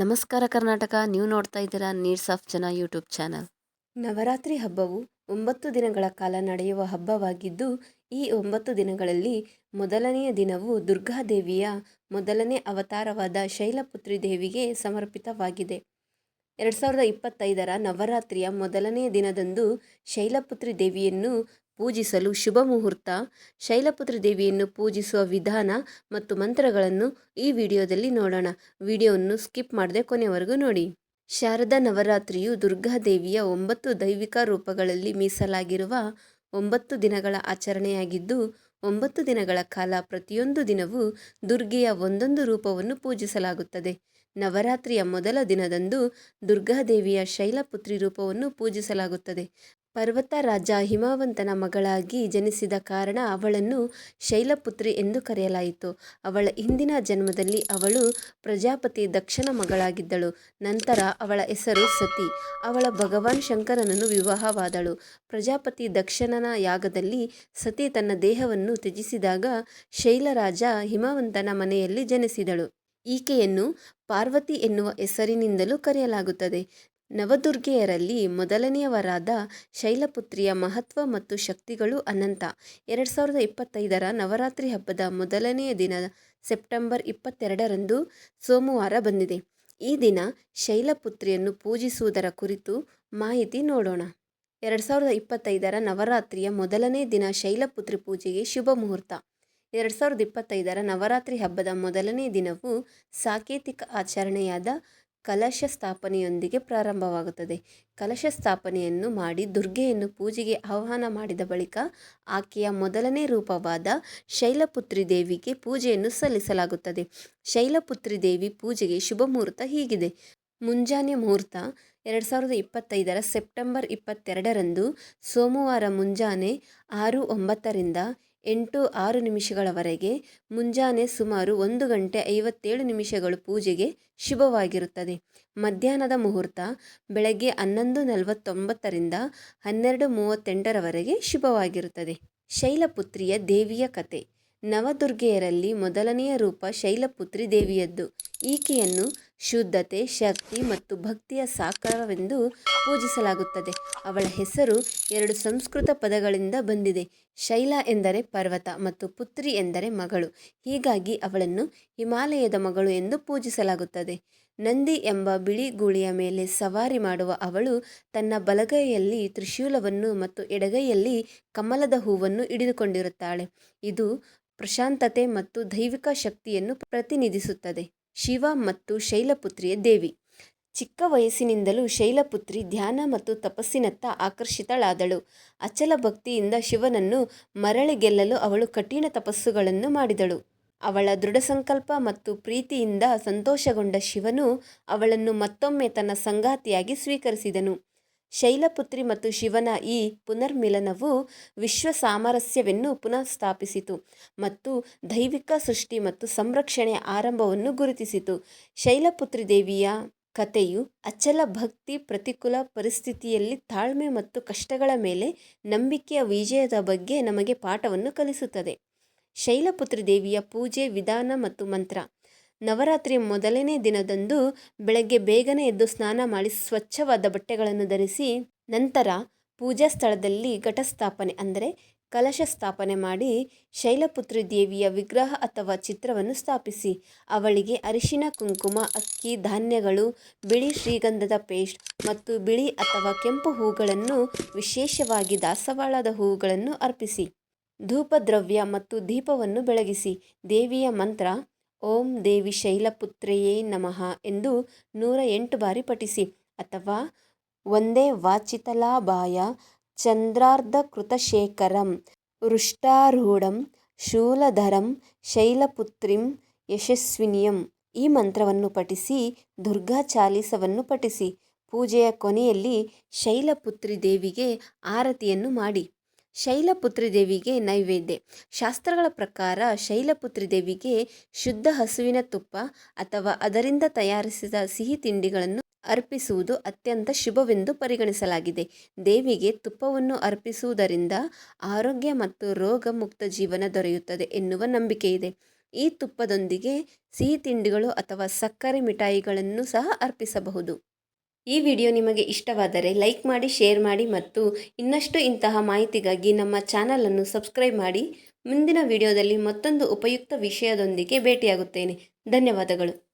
ನಮಸ್ಕಾರ ಕರ್ನಾಟಕ, ನೀವು ನೋಡ್ತಾ ಇದ್ದೀರಾ ನೀಡ್ಸ್ ಆಫ್ ಜನ ಯೂಟ್ಯೂಬ್ ಚಾನಲ್. ನವರಾತ್ರಿ ಹಬ್ಬವು ಒಂಬತ್ತು ದಿನಗಳ ಕಾಲ ನಡೆಯುವ ಹಬ್ಬವಾಗಿದ್ದು, ಈ ಒಂಬತ್ತು ದಿನಗಳಲ್ಲಿ ಮೊದಲನೆಯ ದಿನವು ದುರ್ಗಾದೇವಿಯ ಮೊದಲನೇ ಅವತಾರವಾದ ಶೈಲಪುತ್ರಿ ದೇವಿಗೆ ಸಮರ್ಪಿತವಾಗಿದೆ. ಎರಡು ಸಾವಿರದ ಇಪ್ಪತ್ತೈದರ ನವರಾತ್ರಿಯ ಮೊದಲನೆಯ ದಿನದಂದು ಶೈಲಪುತ್ರಿ ದೇವಿಯನ್ನು ಪೂಜಿಸಲು ಶುಭ ಮುಹೂರ್ತ, ಶೈಲಪುತ್ರಿ ದೇವಿಯನ್ನು ಪೂಜಿಸುವ ವಿಧಾನ ಮತ್ತು ಮಂತ್ರಗಳನ್ನು ಈ ವಿಡಿಯೋದಲ್ಲಿ ನೋಡೋಣ. ವಿಡಿಯೋವನ್ನು ಸ್ಕಿಪ್ ಮಾಡದೆ ಕೊನೆವರೆಗೂ ನೋಡಿ. ಶಾರದಾ ನವರಾತ್ರಿಯು ದುರ್ಗಾದೇವಿಯ ಒಂಬತ್ತು ದೈವಿಕ ರೂಪಗಳಲ್ಲಿ ಮೀಸಲಾಗಿರುವ ಒಂಬತ್ತು ದಿನಗಳ ಆಚರಣೆಯಾಗಿದ್ದು, ಒಂಬತ್ತು ದಿನಗಳ ಕಾಲ ಪ್ರತಿಯೊಂದು ದಿನವೂ ದುರ್ಗೆಯ ಒಂದೊಂದು ರೂಪವನ್ನು ಪೂಜಿಸಲಾಗುತ್ತದೆ. ನವರಾತ್ರಿಯ ಮೊದಲ ದಿನದಂದು ದುರ್ಗಾದೇವಿಯ ಶೈಲಪುತ್ರಿ ರೂಪವನ್ನು ಪೂಜಿಸಲಾಗುತ್ತದೆ. ಪರ್ವತ ರಾಜ ಹಿಮವಂತನ ಮಗಳಾಗಿ ಜನಿಸಿದ ಕಾರಣ ಅವಳನ್ನು ಶೈಲಪುತ್ರಿ ಎಂದು ಕರೆಯಲಾಯಿತು. ಅವಳ ಹಿಂದಿನ ಜನ್ಮದಲ್ಲಿ ಅವಳು ಪ್ರಜಾಪತಿ ದಕ್ಷನ ಮಗಳಾಗಿದ್ದಳು. ನಂತರ ಅವಳ ಹೆಸರು ಸತಿ. ಅವಳ ಭಗವಾನ್ ಶಂಕರನನ್ನು ವಿವಾಹವಾದಳು. ಪ್ರಜಾಪತಿ ದಕ್ಷನನ ಯಾಗದಲ್ಲಿ ಸತಿ ತನ್ನ ದೇಹವನ್ನು ತ್ಯಜಿಸಿದಾಗ ಶೈಲರಾಜ ಹಿಮವಂತನ ಮನೆಯಲ್ಲಿ ಜನಿಸಿದಳು. ಈಕೆಯನ್ನು ಪಾರ್ವತಿ ಎನ್ನುವ ಹೆಸರಿನಿಂದಲೂ ಕರೆಯಲಾಗುತ್ತದೆ. ನವದುರ್ಗೆಯರಲ್ಲಿ ಮೊದಲನೆಯವರಾದ ಶೈಲಪುತ್ರಿಯ ಮಹತ್ವ ಮತ್ತು ಶಕ್ತಿಗಳು ಅನಂತ. ಎರಡು ಸಾವಿರದ ಇಪ್ಪತ್ತೈದರ ನವರಾತ್ರಿ ಹಬ್ಬದ ಮೊದಲನೆಯ ದಿನ ಸೆಪ್ಟೆಂಬರ್ ಇಪ್ಪತ್ತೆರಡರಂದು ಸೋಮವಾರ ಬಂದಿದೆ. ಈ ದಿನ ಶೈಲಪುತ್ರಿಯನ್ನು ಪೂಜಿಸುವುದರ ಕುರಿತು ಮಾಹಿತಿ ನೋಡೋಣ. ಎರಡು ಸಾವಿರದ ಇಪ್ಪತ್ತೈದರ ನವರಾತ್ರಿಯ ಮೊದಲನೇ ದಿನ ಶೈಲಪುತ್ರಿ ಪೂಜೆಗೆ ಶುಭ ಮುಹೂರ್ತ. ಎರಡು ಸಾವಿರದ ಇಪ್ಪತ್ತೈದರ ನವರಾತ್ರಿ ಹಬ್ಬದ ಮೊದಲನೇ ದಿನವು ಸಾಂಕೇತಿಕ ಆಚರಣೆಯಾದ ಕಲಶ ಸ್ಥಾಪನೆಯೊಂದಿಗೆ ಪ್ರಾರಂಭವಾಗುತ್ತದೆ. ಕಲಶ ಸ್ಥಾಪನೆಯನ್ನು ಮಾಡಿ ದುರ್ಗೆಯನ್ನು ಪೂಜೆಗೆ ಆಹ್ವಾನ ಮಾಡಿದ ಬಳಿಕ ಆಕೆಯ ಮೊದಲನೇ ರೂಪವಾದ ಶೈಲಪುತ್ರಿ ದೇವಿಗೆ ಪೂಜೆಯನ್ನು ಸಲ್ಲಿಸಲಾಗುತ್ತದೆ. ಶೈಲಪುತ್ರಿ ದೇವಿ ಪೂಜೆಗೆ ಶುಭ ಮುಹೂರ್ತ ಹೀಗಿದೆ. ಮುಂಜಾನೆ ಮುಹೂರ್ತ ಎರಡು ಸಾವಿರದ ಇಪ್ಪತ್ತೈದರ ಸೆಪ್ಟೆಂಬರ್ ಇಪ್ಪತ್ತೆರಡರಂದು ಸೋಮವಾರ ಮುಂಜಾನೆ ಆರು ಒಂಬತ್ತರಿಂದ ಎಂಟು ಆರು ನಿಮಿಷಗಳವರೆಗೆ, ಮುಂಜಾನೆ ಸುಮಾರು ಒಂದು ಗಂಟೆ ಐವತ್ತೇಳು ನಿಮಿಷಗಳು ಪೂಜೆಗೆ ಶುಭವಾಗಿರುತ್ತದೆ. ಮಧ್ಯಾಹ್ನದ ಮುಹೂರ್ತ ಬೆಳಗ್ಗೆ ಹನ್ನೊಂದು ನಲವತ್ತೊಂಬತ್ತರಿಂದ ಹನ್ನೆರಡು ಮೂವತ್ತೆಂಟರವರೆಗೆ ಶುಭವಾಗಿರುತ್ತದೆ. ಶೈಲಪುತ್ರಿಯ ದೇವಿಯ ಕತೆ. ನವದುರ್ಗೆಯರಲ್ಲಿ ಮೊದಲನೆಯ ರೂಪ ಶೈಲಪುತ್ರಿ ದೇವಿಯದ್ದು. ಈಕೆಯನ್ನು ಶುದ್ಧತೆ, ಶಕ್ತಿ ಮತ್ತು ಭಕ್ತಿಯ ಸಾಕಾರವೆಂದು ಪೂಜಿಸಲಾಗುತ್ತದೆ. ಅವಳ ಹೆಸರು ಎರಡು ಸಂಸ್ಕೃತ ಪದಗಳಿಂದ ಬಂದಿದೆ. ಶೈಲ ಎಂದರೆ ಪರ್ವತ ಮತ್ತು ಪುತ್ರಿ ಎಂದರೆ ಮಗಳು. ಹೀಗಾಗಿ ಅವಳನ್ನು ಹಿಮಾಲಯದ ಮಗಳು ಎಂದು ಪೂಜಿಸಲಾಗುತ್ತದೆ. ನಂದಿ ಎಂಬ ಬಿಳಿ ಗೂಳಿಯ ಮೇಲೆ ಸವಾರಿ ಮಾಡುವ ಅವಳು ತನ್ನ ಬಲಗೈಯಲ್ಲಿ ತ್ರಿಶೂಲವನ್ನು ಮತ್ತು ಎಡಗೈಯಲ್ಲಿ ಕಮಲದ ಹೂವನ್ನು ಹಿಡಿದುಕೊಂಡಿರುತ್ತಾಳೆ. ಇದು ಪ್ರಶಾಂತತೆ ಮತ್ತು ದೈವಿಕ ಶಕ್ತಿಯನ್ನು ಪ್ರತಿನಿಧಿಸುತ್ತದೆ. ಶಿವ ಮತ್ತು ಶೈಲಪುತ್ರಿಯ ದೇವಿ. ಚಿಕ್ಕ ವಯಸ್ಸಿನಿಂದಲೂ ಶೈಲಪುತ್ರಿ ಧ್ಯಾನ ಮತ್ತು ತಪಸ್ಸಿನತ್ತ ಆಕರ್ಷಿತಳಾದಳು. ಅಚಲ ಭಕ್ತಿಯಿಂದ ಶಿವನನ್ನು ಮರಳಿ ಗೆಲ್ಲಲು ಅವಳು ಕಠಿಣ ತಪಸ್ಸುಗಳನ್ನು ಮಾಡಿದಳು. ಅವಳ ದೃಢ ಸಂಕಲ್ಪ ಮತ್ತು ಪ್ರೀತಿಯಿಂದ ಸಂತೋಷಗೊಂಡ ಶಿವನು ಅವಳನ್ನು ಮತ್ತೊಮ್ಮೆ ತನ್ನ ಸಂಗಾತಿಯಾಗಿ ಸ್ವೀಕರಿಸಿದನು. ಶೈಲಪುತ್ರಿ ಮತ್ತು ಶಿವನ ಈ ಪುನರ್ಮಿಲನವು ವಿಶ್ವ ಸಾಮರಸ್ಯವನ್ನು ಪುನಃ ಸ್ಥಾಪಿಸಿತು ಮತ್ತು ದೈವಿಕ ಸೃಷ್ಟಿ ಮತ್ತು ಸಂರಕ್ಷಣೆಯ ಆರಂಭವನ್ನು ಗುರುತಿಸಿತು. ಶೈಲಪುತ್ರಿ ದೇವಿಯ ಕಥೆಯು ಅಚಲ ಭಕ್ತಿ ಪ್ರತಿಕೂಲ ಪರಿಸ್ಥಿತಿಯಲ್ಲಿ ತಾಳ್ಮೆ ಮತ್ತು ಕಷ್ಟಗಳ ಮೇಲೆ ನಂಬಿಕೆಯ ವಿಜಯದ ಬಗ್ಗೆ ನಮಗೆ ಪಾಠವನ್ನು ಕಲಿಸುತ್ತದೆ. ಶೈಲಪುತ್ರಿ ದೇವಿಯ ಪೂಜೆ ವಿಧಾನ ಮತ್ತು ಮಂತ್ರ ನವರಾತ್ರಿಯ ಮೊದಲನೇ ದಿನದಂದು ಬೆಳಗ್ಗೆ ಬೇಗನೆ ಎದ್ದು ಸ್ನಾನ ಮಾಡಿ ಸ್ವಚ್ಛವಾದ ಬಟ್ಟೆಗಳನ್ನು ಧರಿಸಿ ನಂತರ ಪೂಜಾ ಸ್ಥಳದಲ್ಲಿ ಘಟಸ್ಥಾಪನೆ, ಅಂದರೆ ಕಲಶ ಸ್ಥಾಪನೆ ಮಾಡಿ ಶೈಲಪುತ್ರಿ ದೇವಿಯ ವಿಗ್ರಹ ಅಥವಾ ಚಿತ್ರವನ್ನು ಸ್ಥಾಪಿಸಿ. ಅವಳಿಗೆ ಅರಿಶಿನ, ಕುಂಕುಮ, ಅಕ್ಕಿ, ಧಾನ್ಯಗಳು, ಬಿಳಿ ಶ್ರೀಗಂಧದ ಪೇಸ್ಟ್ ಮತ್ತು ಬಿಳಿ ಅಥವಾ ಕೆಂಪು ಹೂಗಳನ್ನು, ವಿಶೇಷವಾಗಿ ದಾಸವಾಳದ ಹೂಗಳನ್ನು ಅರ್ಪಿಸಿ. ಧೂಪದ್ರವ್ಯ ಮತ್ತು ದೀಪವನ್ನು ಬೆಳಗಿಸಿ. ದೇವಿಯ ಮಂತ್ರ ಓಂ ದೇವಿ ಶೈಲಪುತ್ರೆಯೇ ನಮಃ ಎಂದು ನೂರ ಎಂಟು ಬಾರಿ ಪಠಿಸಿ. ಅಥವಾ ಒಂದೇ ವಾಚಿತಲಾಬಾಯ ಚಂದ್ರಾರ್ಧ ಕೃತಶೇಖರಂ ವೃಷ್ಟಾರೂಢಂ ಶೂಲಧರಂ ಶೈಲಪುತ್ರಿಂ ಯಶಸ್ವಿನಿಯಂ ಈ ಮಂತ್ರವನ್ನು ಪಠಿಸಿ, ದುರ್ಗಾ ಚಾಲೀಸವನ್ನು ಪಠಿಸಿ, ಪೂಜೆಯ ಕೊನೆಯಲ್ಲಿ ಶೈಲಪುತ್ರಿ ದೇವಿಗೆ ಆರತಿಯನ್ನು ಮಾಡಿ. ಶೈಲಪುತ್ರಿ ದೇವಿಗೆ ನೈವೇದ್ಯ. ಶಾಸ್ತ್ರಗಳ ಪ್ರಕಾರ ಶೈಲಪುತ್ರಿ ದೇವಿಗೆ ಶುದ್ಧ ಹಸುವಿನ ತುಪ್ಪ ಅಥವಾ ಅದರಿಂದ ತಯಾರಿಸಿದ ಸಿಹಿ ತಿಂಡಿಗಳನ್ನು ಅರ್ಪಿಸುವುದು ಅತ್ಯಂತ ಶುಭವೆಂದು ಪರಿಗಣಿಸಲಾಗಿದೆ. ದೇವಿಗೆ ತುಪ್ಪವನ್ನು ಅರ್ಪಿಸುವುದರಿಂದ ಆರೋಗ್ಯ ಮತ್ತು ರೋಗ ಮುಕ್ತ ಜೀವನ ದೊರೆಯುತ್ತದೆ ಎನ್ನುವ ನಂಬಿಕೆ ಇದೆ ಈ ತುಪ್ಪದೊಂದಿಗೆ ಸಿಹಿ ತಿಂಡಿಗಳು ಅಥವಾ ಸಕ್ಕರೆ ಮಿಠಾಯಿಗಳನ್ನು ಸಹ ಅರ್ಪಿಸಬಹುದು. ಈ ವಿಡಿಯೋ ನಿಮಗೆ ಇಷ್ಟವಾದರೆ ಲೈಕ್ ಮಾಡಿ, ಶೇರ್ ಮಾಡಿ ಮತ್ತು ಇನ್ನಷ್ಟು ಇಂತಹ ಮಾಹಿತಿಗಾಗಿ ನಮ್ಮ ಚಾನಲನ್ನು ಸಬ್ಸ್ಕ್ರೈಬ್ ಮಾಡಿ. ಮುಂದಿನ ವಿಡಿಯೋದಲ್ಲಿ ಮತ್ತೊಂದು ಉಪಯುಕ್ತ ವಿಷಯದೊಂದಿಗೆ ಭೇಟಿಯಾಗುತ್ತೇನೆ. ಧನ್ಯವಾದಗಳು.